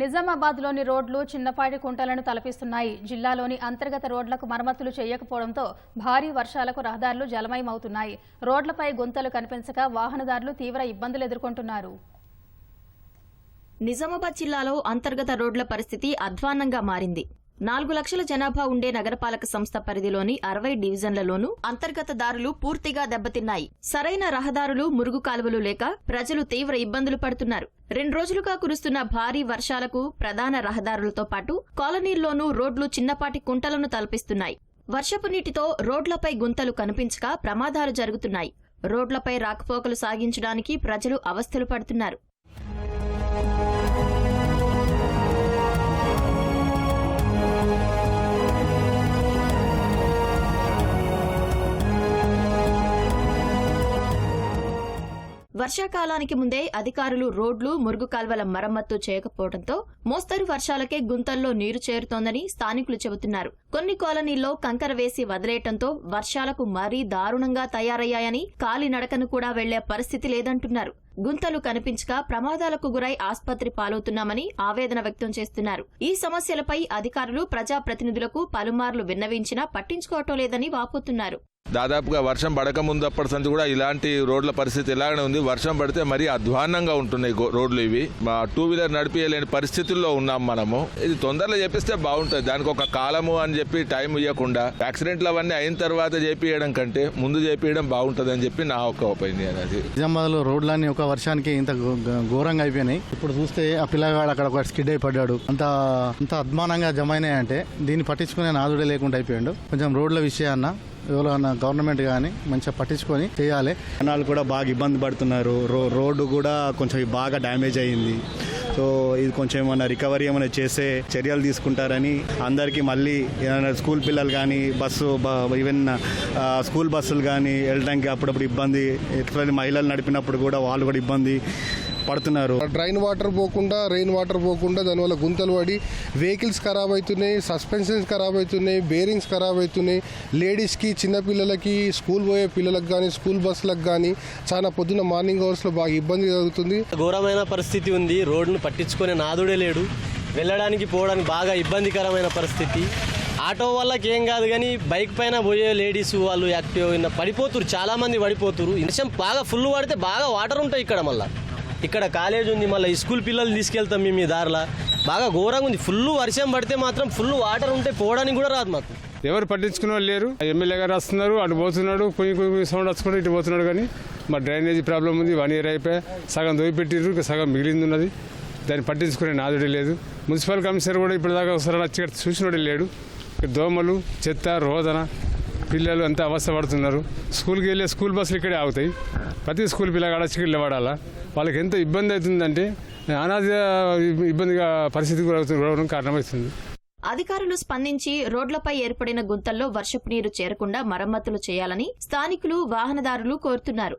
నిజామాబాద్లోని రోడ్లు చిన్నపాటి కుంటలను తలపిస్తున్నాయి. జిల్లాలోని అంతర్గత రోడ్లకు మరమ్మతులు చేయకపోవడంతో భారీ వర్షాలకు రహదారులు జలమయమవుతున్నాయి. రోడ్లపై గుంతలు కనిపించక వాహనదారులు తీవ్ర ఇబ్బందులు ఎదుర్కొంటున్నారు. నిజామాబాద్ జిల్లాలో అంతర్గత రోడ్ల పరిస్థితి అధ్వాన్నంగా మారింది. నాలుగు లక్షల జనాభా ఉండే నగరపాలక సంస్థ పరిధిలోని అరవై డివిజన్లలోనూ అంతర్గత దారులు పూర్తిగా దెబ్బతిన్నాయి. సరైన రహదారులు మురుగు కాలువలు లేక ప్రజలు తీవ్ర ఇబ్బందులు పడుతున్నారు. రెండు రోజులుగా కురుస్తున్న భారీ వర్షాలకు ప్రధాన రహదారులతో పాటు కాలనీల్లోనూ రోడ్లు చిన్నపాటి కుంటలను తలపిస్తున్నాయి. వర్షపు నీటితో రోడ్లపై గుంతలు కనిపించక ప్రమాదాలు జరుగుతున్నాయి. రోడ్లపై రాకపోకలు సాగించడానికి ప్రజలు అవస్థలు పడుతున్నారు. వర్షాకాలానికి ముందే అధికారులు రోడ్లు మురుగు కాల్వల మరమ్మత్తు చేయకపోవడంతో మోస్తరు వర్షాలకే గుంతల్లో నీరు చేరుతోందని స్థానికులు చెబుతున్నారు. కొన్ని కాలనీల్లో కంకర వేసి వదిలేయటంతో వర్షాలకు మరీ దారుణంగా తయారయ్యాయని కాలినడకను కూడా వెళ్ళే పరిస్థితి లేదంటున్నారు. గుంతలు కనిపించక ప్రమాదాలకు గురై ఆస్పత్రి పాలవుతున్నామని ఆవేదన వ్యక్తం చేస్తున్నారు. ఈ సమస్యలపై అధికారులు ప్రజాప్రతినిధులకు పలుమార్లు విన్నవించినా పట్టించుకోవటం లేదని వాపోతున్నారు. దాదాపుగా వర్షం పడక ముందప్పటి సంది కూడా ఇలాంటి రోడ్ల పరిస్థితి ఇలాగనే ఉంది. వర్షం పడితే మరీ అధ్వాన్నంగా ఉంటున్నాయి గో- రోడ్లు ఇవి. మా టూ వీలర్ నడిపియలేని పరిస్థితుల్లో ఉన్నాం మనము. ఇది తొందరలో చేపిస్తే బాగుంటుంది. దానికి ఒక కాలము అని చెప్పి టైం ఇవ్వకుండా యాక్సిడెంట్లు అవన్నీ అయిన తర్వాత చేపియడం కంటే ముందు చేపియడం బాగుంటుంది అని చెప్పి నా ఒక ఒపీనియన్ అది. నిజామాబాద్లో రోడ్లన్నీ ఒక వర్షానికి ఇంత ఘోరంగా అయిపోయినాయి. ఇప్పుడు చూస్తే ఆ పిల్లగాడు అక్కడ ఒక స్కిడ్ అయి పడ్డాడు అంత అంత అద్మానంగా జమ అయినాయంటే దీన్ని పట్టించుకునే నాదుడే లేకుండా అయిపోయాడు. కొంచెం రోడ్ల విషయాన్న ఎవరైనా గవర్నమెంట్ కానీ మంచిగా పట్టించుకొని చేయాలి. జనాలు కూడా బాగా ఇబ్బంది పడుతున్నారు. రో రోడ్డు కూడా కొంచెం బాగా డ్యామేజ్ అయ్యింది సో ఇది కొంచెం ఏమైనా రికవరీ ఏమైనా చేసే చర్యలు తీసుకుంటారని అందరికీ మళ్ళీ ఏమైనా స్కూల్ పిల్లలు కానీ బస్సు ఈవెన్ స్కూల్ బస్సులు కానీ వెళ్ళడానికి అప్పుడప్పుడు ఇబ్బంది ఎట్లా మహిళలు నడిపినప్పుడు కూడా వాళ్ళు కూడా ఇబ్బంది. పడుతున్నారు. డ్రైన్ వాటర్ పోకుండా రెయిన్ వాటర్ పోకుండా దానివల్ల గుంతలు పడి వెహికల్స్ ఖరాబ్ అవుతున్నాయి సస్పెన్షన్స్ ఖరాబ్ అవుతున్నాయి బేరింగ్స్ ఖరాబ్ అవుతున్నాయి. లేడీస్కి చిన్నపిల్లలకి స్కూల్ పోయే పిల్లలకు కానీ స్కూల్ బస్సులకు కానీ చాలా పొద్దున్న మార్నింగ్ అవర్స్లో బాగా ఇబ్బంది కలుగుతుంది ఘోరమైన పరిస్థితి ఉంది. రోడ్డును పట్టించుకునే నాదుడే లేడు. వెళ్ళడానికి పోవడానికి బాగా ఇబ్బందికరమైన పరిస్థితి. ఆటో వాళ్ళకి ఏం కాదు కానీ బైక్ పైన పోయే లేడీస్ వాళ్ళు యాక్టివ్ అయిన పడిపోతురు. చాలా మంది పడిపోతురు. వర్షం బాగా ఫుల్ పడితే బాగా వాటర్ ఉంటాయి ఇక్కడ మళ్ళీ. ఇక్కడ కాలేజ్ ఉంది మళ్ళీ స్కూల్ పిల్లలు తీసుకెళ్తాం మేము ఈ దారిలో. బాగా ఘోరంగా ఉంది. ఫుల్ వర్షం పడితే మాత్రం ఫుల్ వాటర్ ఉంటే పోవడానికి కూడా రాదు మాకు. ఎవరు పట్టించుకునే వాళ్ళు లేరు. ఎమ్మెల్యే గారు వస్తున్నారు అటు పోతున్నాడు కొన్ని కొన్ని సౌండ్ వచ్చుకుంటూ ఇటు పోతున్నాడు కానీ మా డ్రైనేజీ ప్రాబ్లం ఉంది వన్ ఇయర్ అయిపోయి. సగం దోయిపెట్టిర్రు ఇంకా సగం మిగిలింది ఉన్నది. దాన్ని పట్టించుకునే నాదుడే లేదు. మున్సిపల్ కమిషనర్ కూడా ఇప్పటిదాకా ఒకసారి వచ్చి చూసినోడే లేడు. దోమలు చెత్త రోదన పిల్లలు అంతా అవస్థపడుతున్నారు? స్కూల్కి వెళ్ళే స్కూల్ బస్సులు ఇక్కడే ఆగుతాయి. ప్రతి స్కూల్ పిల్లగాడ వచ్చి ఇక్కడ వాళ్ళకి ఎంత ఇబ్బంది అవుతుందంటే అనాథ ఇబ్బందిగా పరిస్థితి గురవుతుంది కారణమవుతుంది. అధికారులు స్పందించి రోడ్లపై ఏర్పడిన గుంతల్లో వర్షపు నీరు చేరకుండా మరమ్మతులు చేయాలని స్థానికులు వాహనదారులు కోరుతున్నారు.